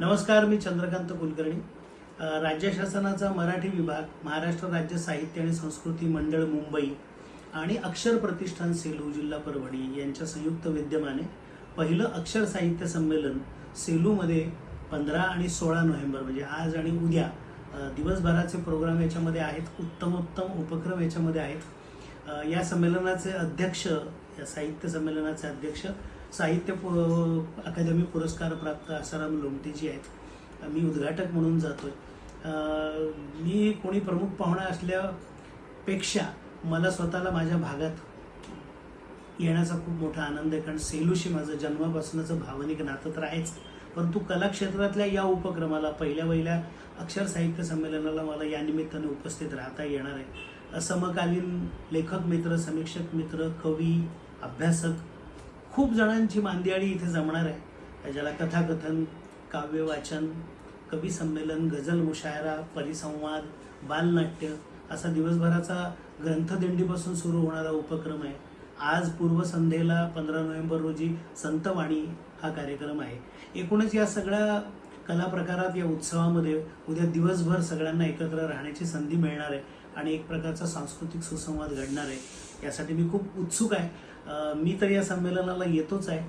नमस्कार मी चंद्रकांत कुलकर्णी. राज्य शासनाचा मराठी विभाग महाराष्ट्र राज्य साहित्य आणि संस्कृती मंडळ मुंबई आणि अक्षर प्रतिष्ठान सेलू जिल्हा परभणी यांच्या संयुक्त विद्यमाने पहिलं अक्षर साहित्य संमेलन सेलूमध्ये पंधरा आणि सोळा नोव्हेंबर म्हणजे आज आणि उद्या दिवसभराचे प्रोग्राम याच्यामध्ये आहेत उत्तमोत्तम उपक्रम याच्यामध्ये आहेत. या संमेलनाचे अध्यक्ष या साहित्य संमेलनाचे अध्यक्ष साहित्य पु- अकादमी पुरस्कार प्राप्त आसाराम लोमटेजी आहेत. मी उद्घाटक म्हणून जातोय. मी कोणी प्रमुख पाहुणा असल्यापेक्षा मला स्वतःला माझ्या भागात येण्याचा खूप मोठा आनंद आहे. कारण सेलूशी माझं जन्मापासूनच भावनिक नातं तर आहेच. परंतु कला क्षेत्रातल्या या उपक्रमाला पहिल्या पहिल्या अक्षर साहित्य संमेलनाला मला या निमित्ताने उपस्थित राहता येणार आहे. समकालीन लेखक मित्र समीक्षक मित्र कवी अभ्यासक खूप जणांची मांदियाळी इथे जमणार आहे. ज्याला कथाकथन काव्य वाचन कवी संमेलन गझल मुशायरा परिसंवाद बालनाट्य असा दिवसभराचा ग्रंथदिंडीपासून सुरू होणारा उपक्रम आहे. आज पूर्वसंध्येला पंधरा नोव्हेंबर रोजी संतवाणी हा कार्यक्रम आहे. एकूणच या सगळ्या कला प्रकारात या उत्सवामध्ये उद्या दिवसभर सगळ्यांना एकत्र राहण्याची संधी मिळणार आहे आणि एक प्रकारचा सांस्कृतिक सुसंवाद घडणार आहे. यासाठी मी खूप उत्सुक आहे. मी तर या संमेलनाला येतोच आहे.